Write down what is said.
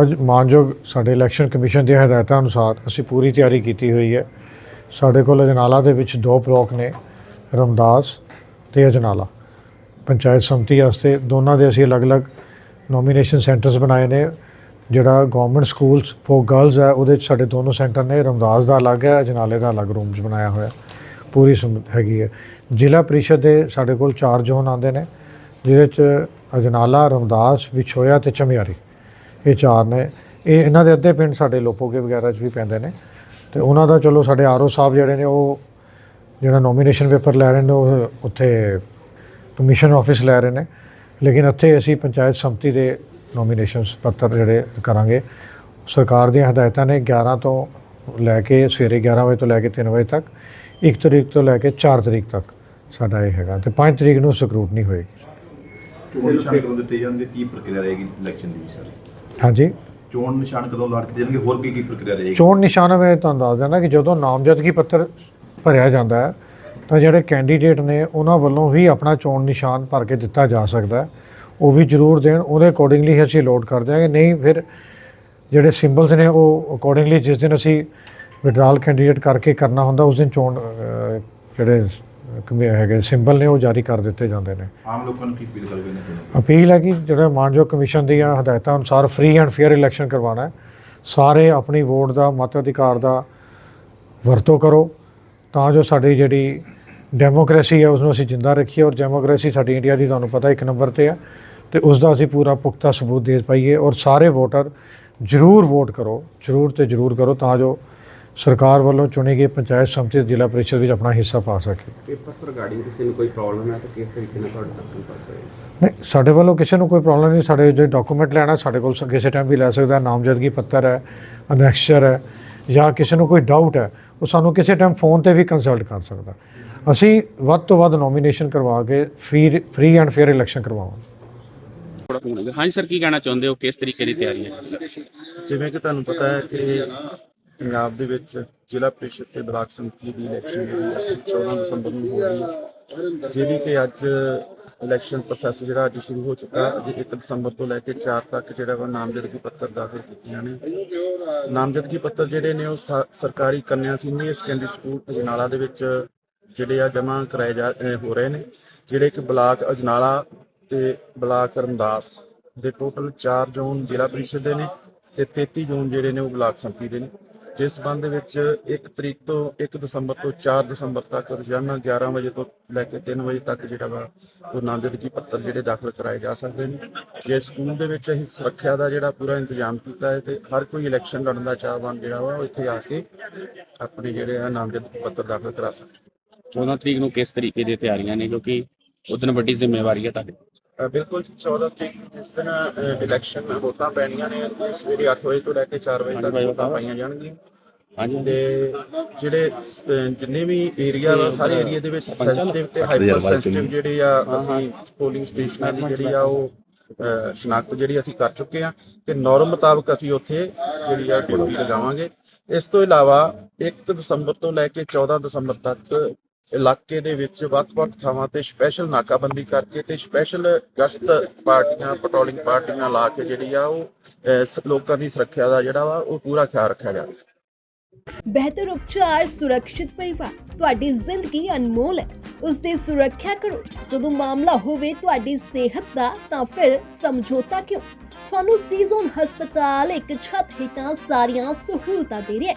ਅੱਜ ਮਾਨਯੋਗ ਸਾਡੇ ਇਲੈਕਸ਼ਨ ਕਮਿਸ਼ਨ ਦੀਆਂ ਹਦਾਇਤਾਂ ਅਨੁਸਾਰ ਅਸੀਂ ਪੂਰੀ ਤਿਆਰੀ ਕੀਤੀ ਹੋਈ ਹੈ। ਸਾਡੇ ਕੋਲ ਅਜਨਾਲਾ ਦੇ ਵਿੱਚ ਦੋ ਬਲਾਕ ਨੇ, ਰਮਦਾਸ ਤੇ ਅਜਨਾਲਾ। ਪੰਚਾਇਤ ਸਮਿਤੀ ਵਾਸਤੇ ਦੋਨਾਂ ਦੇ ਅਸੀਂ ਅਲੱਗ-ਅਲੱਗ ਨੋਮੀਨੇਸ਼ਨ ਸੈਂਟਰਸ ਬਣਾਏ ਨੇ। ਜਿਹੜਾ ਗਵਰਨਮੈਂਟ ਸਕੂਲਸ ਫॉर ਗਰਲਸ ਹੈ, ਉਹਦੇ 'ਚ ਸਾਡੇ ਦੋਨੋਂ ਸੈਂਟਰ ਨੇ, ਰਮਦਾਸ ਦਾ ਅਲੱਗ ਹੈ, ਅਜਨਾਲੇ ਦਾ ਅਲੱਗ ਰੂਮਸ ਬਣਾਇਆ ਹੋਇਆ। ਪੂਰੀ ਸਮ- ਹੈਗੀ ਹੈ। ਜ਼ਿਲ੍ਹਾ ਪ੍ਰੀਸ਼ਦ ਦੇ ਸਾਡੇ ਕੋਲ ਚਾਰ ਜ਼ੋਨ ਆਉਂਦੇ ਨੇ, ਜਿਹਦੇ 'ਚ ਅਜਨਾਲਾ, ਰਮਦਾਸ, ਵਿਛੋਇਆ ਤੇ ਚਮਿਆਰੀ। ਇਹ ਚਾਰ ਨੇ। ਇਹ ਇਹਨਾਂ ਦੇ ਅੱਧੇ ਪਿੰਡ ਸਾਡੇ ਲੋਪੋਗੇ ਵਗੈਰਾ 'ਚ ਵੀ ਪੈਂਦੇ ਨੇ। ਤੇ ਉਹਨਾਂ ਦਾ ਚਲੋ ਸਾਡੇ ਆਰਓ ਸਾਹਿਬ ਜਿਹੜੇ ਨੇ ਉਹ ਜਿਹੜਾ ਨੋਮੀਨੇਸ਼ਨ ਪੇਪਰ ਲੈ ਰਹੇ ਨੇ, ਉਹ ਉੱਥੇ ਕਮਿਸ਼ਨ ਆਫਿਸ ਲੈ ਰਹੇ ਨੇ। ਲੇਕਿਨ ਇੱਥੇ ਅਸੀਂ ਪੰਚਾਇਤ ਸਮਿਤੀ ਦੇ ਨੋਮੀਨੇਸ਼ਨਸ ਪੱਤਰ ਜਿਹੜੇ ਕਰਾਂਗੇ। ਸਰਕਾਰ ਦੀਆਂ ਹਦਾਇਤਾਂ ਨੇ 11 ਤੋਂ ਲੈ ਕੇ ਸਵੇਰੇ 11 ਵਜੇ ਤੋਂ ਲੈ ਕੇ 3 ਵਜੇ ਤੱਕ। 1 ਤਰੀਕ ਤੋਂ ਲੈ ਕੇ 4 ਤਰੀਕ ਤੱਕ ਸਾਡਾ ਇਹ ਹੈਗਾ ਤੇ 5 ਤਰੀਕ ਨੂੰ ਸਕਰੂਟਨੀ ਹੋਏਗੀ। ਚੋਣ ਨਿਸ਼ਾਨ ਦਿੱਤੇ ਜਾਣਗੇ ਕੀ ਪ੍ਰਕਿਰਿਆ ਰਹੇਗੀ ਇਲੈਕਸ਼ਨ ਦੀ ਸਰ? ਹਾਂਜੀ। ਚੋਣ ਨਿਸ਼ਾਨ ਕਦੋਂ ਲਾ ਕੇ ਜਾਣਗੇ ਹੋਰ ਕੀ ਕੀ ਪ੍ਰਕਿਰਿਆ ਰਹੇਗੀ? ਚੋਣ ਨਿਸ਼ਾਨ ਮੈਂ ਤੁਹਾਨੂੰ ਦੱਸ ਦਿੰਦਾ ਕਿ ਜਦੋਂ ਨਾਮਜ਼ਦਗੀ ਪੱਤਰ ਭਰਿਆ ਜਾਂਦਾ ਹੈ ਤਾਂ ਜਿਹੜੇ ਕੈਂਡੀਡੇਟ ਨੇ ਉਹਨਾਂ ਵੱਲੋਂ ਵੀ ਆਪਣਾ ਚੋਣ ਨਿਸ਼ਾਨ ਭਰ ਕੇ ਦਿੱਤਾ ਜਾ ਸਕਦਾ ਉਹ ਵੀ ਜ਼ਰੂਰ ਦੇਣ ਉਹਦੇ ਅਕੋਰਡਿੰਗਲੀ ਅਸੀਂ ਲੋਡ ਕਰ ਦਿਆਂਗੇ ਨਹੀਂ ਫਿਰ ਜਿਹੜੇ ਸਿੰਬਲਸ ਨੇ ਉਹ ਅਕੋਰਡਿੰਗਲੀ ਜਿਸ ਦਿਨ ਅਸੀਂ ਵਿਡਰਾਲ ਕੈਂਡੀਡੇਟ ਕਰਕੇ ਕਰਨਾ ਹੁੰਦਾ ਉਸ ਦਿਨ ਚੋਣ ਜਿਹੜੇ ਕਮੇ ਹੈਗੇ ਸਿੰਬਲ ਨੇ ਉਹ ਜਾਰੀ ਕਰ ਦਿੱਤੇ ਜਾਂਦੇ ਨੇ। ਆਮ ਲੋਕਾਂ ਨੂੰ ਕੀ ਅਪੀਲ ਕਰੋਗੇ ਨੇ ਅਪੀਲ ਹੈ ਕਿ ਜਿਹੜਾ ਮਾਨਯੋਗ ਕਮਿਸ਼ਨ ਦੀਆਂ ਹਦਾਇਤਾਂ ਅਨੁਸਾਰ ਫ੍ਰੀ ਐਂਡ ਫੇਅਰ ਇਲੈਕਸ਼ਨ ਕਰਵਾਉਣਾ ਹੈ ਸਾਰੇ ਆਪਣੀ ਵੋਟ ਦਾ ਮਤ ਅਧਿਕਾਰ ਦਾ ਵਰਤੋਂ ਕਰੋ ਤਾਂ ਜੋ ਸਾਡੀ ਜਿਹੜੀ ਡੈਮੋਕ੍ਰੇਸੀ ਹੈ ਉਸ ਨੂੰ ਅਸੀਂ ਜਿੰਦਾ ਰੱਖੀਏ ਔਰ ਡੈਮੋਕ੍ਰੇਸੀ ਸਾਡੀ ਇੰਡੀਆ ਦੀ ਤੁਹਾਨੂੰ ਪਤਾ ਇੱਕ ਨੰਬਰ ਤੇ ਹੈ ਤੇ ਉਸ ਦਾ ਅਸੀਂ ਪੂਰਾ ਪੁਖਤਾ ਸਬੂਤ ਦੇ ਪਾਈਏ ਔਰ ਸਾਰੇ ਵੋਟਰ ਜ਼ਰੂਰ ਵੋਟ ਕਰੋ ਜ਼ਰੂਰ ਤੇ ਜ਼ਰੂਰ ਕਰੋ ਤਾਂ ਜੋ ਸਰਕਾਰ ਵੱਲੋਂ ਚੁਣੀ ਗਈ ਪੰਚਾਇਤ ਸਮਿਤੀ ਤੇ ਜ਼ਿਲ੍ਹਾ ਪਰਿਸ਼ਦ ਵਿੱਚ ਆਪਣਾ ਹਿੱਸਾ ਪਾ ਸਕੇ। ਪੇਪਰ ਰਿਗਾਰਡਿੰਗ ਕਿਸੇ ਨੂੰ ਕੋਈ ਪ੍ਰੋਬਲਮ ਹੈ ਤਾਂ ਕਿਸ ਤਰੀਕੇ ਨਾਲ ਤੁਹਾਡੇ ਤੱਕ ਸੰਪਰਕ ਕਰੇ ਨਹੀਂ ਸਾਡੇ ਵੱਲੋਂ ਕਿਸੇ ਨੂੰ ਕੋਈ ਪ੍ਰੋਬਲਮ ਨਹੀਂ ਸਾਡੇ ਜੇ ਡਾਕੂਮੈਂਟ ਲੈਣਾ ਸਾਡੇ ਕੋਲ ਕਿਸੇ ਟਾਈਮ ਵੀ ਲੈ ਸਕਦਾ ਹੈ, ਨਾਮਜ਼ਦਗੀ ਪੱਤਰ ਹੈ ਅਨੈਕਸਚਰ ਹੈ ਜਾਂ ਕਿਸੇ ਨੂੰ ਕੋਈ ਡਾਊਟ ਹੈ ਉਹ ਸਾਨੂੰ ਕਿਸੇ ਟਾਈਮ ਫੋਨ ਤੇ ਵੀ ਕੰਸਲਟ ਕਰ ਸਕਦਾ। ਅਸੀਂ ਵੱਧ ਤੋਂ ਵੱਧ ਨੋਮੀਨੇਸ਼ਨ ਕਰਵਾ ਕੇ free free and fair election ਕਰਵਾਵਾਂਗੇ। ਥੋੜਾ ਹੋਣਗੇ ਹਾਂਜੀ ਸਰ ਕੀ ਕਹਿਣਾ ਚਾਹੁੰਦੇ ਹੋ? ਕਿਸ ਤਰੀਕੇ ਦੀ ਤਿਆਰੀ ਹੈ? ਜਿਵੇਂ ਕਿ ਤੁਹਾਨੂੰ ਪਤਾ ਹੈ ਕਿ ਪੰਜਾਬ ਦੇ ਵਿੱਚ ਜ਼ਿਲ੍ਹਾ ਪ੍ਰੀਸ਼ਦ ਤੇ ਬਲਾਕ ਸਮਿਤੀ ਦੀ ਇਲੈਕਸ਼ਨ ਜਿਹੜੀ ਹੈ 14 ਦਸੰਬਰ ਨੂੰ ਹੋ ਰਹੀ ਹੈ, ਜਿਹਦੀ ਕਿ ਅੱਜ ਇਲੈਕਸ਼ਨ ਪ੍ਰੋਸੈਸ ਜਿਹੜਾ ਅੱਜ ਸ਼ੁਰੂ ਹੋ ਚੁੱਕਾ ਹੈ 1 ਦਸੰਬਰ ਤੋਂ ਲੈ ਕੇ 4 ਤੱਕ ਜਿਹੜਾ ਵਾ ਨਾਮਜ਼ਦਗੀ ਪੱਤਰ ਦਾਖਲ ਕੀਤੀਆਂ ਨੇ। ਨਾਮਜ਼ਦਗੀ ਪੱਤਰ ਜਿਹੜੇ ਨੇ ਉਹ ਸਰਕਾਰੀ ਕੰਨਿਆ ਸੀਨੀਅਰ ਸੈਕੰਡਰੀ ਸਕੂਲ ਅਜਨਾਲਾ ਦੇ ਵਿੱਚ ਜਿਹੜੇ ਆ ਜਮ੍ਹਾਂ ਕਰਾਏ ਜਾ, ਅਹ, ਹੋ ਰਹੇ ਨੇ, ਜਿਹੜੇ ਕਿ ਬਲਾਕ ਅਜਨਾਲਾ ਤੇ ਬਲਾਕ ਰਮਦਾਸ ਦੇ ਟੋਟਲ 4 ਜ਼ੋਨ ਜ਼ਿਲ੍ਹਾ ਪ੍ਰੀਸ਼ਦ ਦੇ ਨੇ ਤੇ 33 ਜ਼ੋਨ ਜਿਹੜੇ ਨੇ ਉਹ ਬਲਾਕ ਸੰਮਤੀ ਦੇ ਨੇ। ਜਿਸ ਸੰਬੰਧ ਵਿੱਚ 1 ਤਰੀਕ ਤੋਂ 1 ਦਸੰਬਰ ਤੋਂ 4 ਦਸੰਬਰ ਤੱਕ ਰੋਜ਼ਾਨਾ 11 ਵਜੇ ਤੋਂ ਲੈ ਕੇ 3 ਵਜੇ ਤੱਕ ਜਿਹੜਾ ਵਾ ਉਹ ਨਾਮਜ਼ਦਗੀ ਪੱਤਰ ਜਿਹੜੇ ਦਾਖਲ ਕਰਾਏ ਜਾ ਸਕਦੇ ਨੇ। ਜੇ ਸਕੂਲ ਦੇ ਵਿੱਚ ਅਸੀਂ ਸੁਰੱਖਿਆ ਦਾ ਜਿਹੜਾ ਪੂਰਾ ਇੰਤਜ਼ਾਮ ਕੀਤਾ ਹੈ ਤੇ ਹਰ ਕੋਈ ਇਲੈਕਸ਼ਨ ਲੜਨ ਦਾ ਚਾਹਵਾਨ ਜਿਹੜਾ ਵਾ ਉਹ ਇੱਥੇ ਆ ਕੇ ਆਪਣੇ ਜਿਹੜੇ ਆ ਨਾਮਜ਼ਦਗੀ ਪੱਤਰ ਦਾਖਲ ਕਰਾ ਸਕਦਾ 14 ਤਰੀਕ ਨੂੰ ਕਿਸ ਤਰੀਕੇ ਦੀ ਤਿਆਰੀਆਂ ਨੇ ਕਿਉਂਕਿ ਉਦੋਂ ਵੱਡੀ ਜ਼ਿੰਮੇਵਾਰੀ ਹੈ ਤੁਹਾਡੀ? ਬਿਲਕੁਲ ਜੀ, 14 ਤਰੀਕ ਜਿਸ ਦਿਨ ਇਲੈਕਸ਼ਨ ਵੋਟਾਂ ਪੈਣੀਆਂ ਨੇ ਉਹ ਸਵੇਰੇ 8 ਵਜੇ ਤੋਂ ਲੈ ਕੇ 4 ਵਜੇ ਤੱਕ ਵੋਟਾਂ ਪਾਈਆਂ ਜਾਣਗੀਆਂ। ਹਾਂਜੀ ਤੇ ਜਿਹੜੇ ਜਿੰਨੇ ਵੀ ਏਰੀਆ ਵਾ ਸਾਰੇ ਏਰੀਆ ਦੇ ਵਿੱਚ ਸੈਂਸਿਟਿਵ ਤੇ ਹਾਈਪਰ ਸੈਂਸਿਟਿਵ ਜਿਹੜੇ ਆ ਅਸੀਂ ਪੋਲਿੰਗ ਸਟੇਸ਼ਨਾਂ ਦੀ ਜਿਹੜੀ ਆ ਉਹ ਸ਼ਨਾਖਤ ਜਿਹੜੀ ਅਸੀਂ ਕਰ ਚੁੱਕੇ ਆ। ਤੇ ਨੋਰਮ ਮੁਤਾਬਕ ਅਸੀਂ ਉੱਥੇ ਜਿਹੜੀ ਆ ਡਿਊਟੀ ਲਗਾਵਾਂਗੇ। ਇਸ ਤੋਂ ਇਲਾਵਾ 1 ਦਸੰਬਰ ਤੋਂ ਲੈ ਕੇ 14 ਦਸੰਬਰ ਤੱਕ ਇਲਾਕੇ ਦੇ ਵਿੱਚ ਵੱਖ-ਵੱਖ ਥਾਵਾਂ ਤੇ ਸਪੈਸ਼ਲ ਨਾਕਾਬੰਦੀ ਕਰਕੇ ਤੇ ਸਪੈਸ਼ਲ ਗਸ਼ਤ ਪਾਰਟੀਆਂ ਪੈਟਰੋਲਿੰਗ ਪਾਰਟੀਆਂ ਲਾ ਕੇ ਜਿਹੜੀ ਆ ਉਹ ਲੋਕਾਂ ਦੀ ਸੁਰੱਖਿਆ ਦਾ ਜਿਹੜਾ ਵਾ ਉਹ ਪੂਰਾ ਖਿਆਲ ਰੱਖਿਆ ਜਾਵੇ ਬਿਹਤਰ ਉਪਚਾਰ ਸੁਰੱਖਿਅਤ ਪਰਿਵਾਰ, ਤੁਹਾਡੀ ਜ਼ਿੰਦਗੀ ਅਨਮੋਲ ਹੈ। ਉਸ ਦੀ ਸੁਰੱਖਿਆ ਕਰੋ। ਜਦੋਂ ਮਾਮਲਾ ਹੋਵੇ ਤੁਹਾਡੀ ਸਿਹਤ ਦਾ, ਤਾਂ ਫਿਰ ਸਮਝੌਤਾ ਕਿਉਂ? ਤੁਹਾਨੂੰ ਸੀਜ਼ਨ ਹਸਪਤਾਲ ਇੱਕ ਛੱਤ ਹੇਠਾਂ ਸਾਰੀਆਂ ਸਹੂਲਤਾਂ ਦੇ ਰਿਹਾ ਹੈ।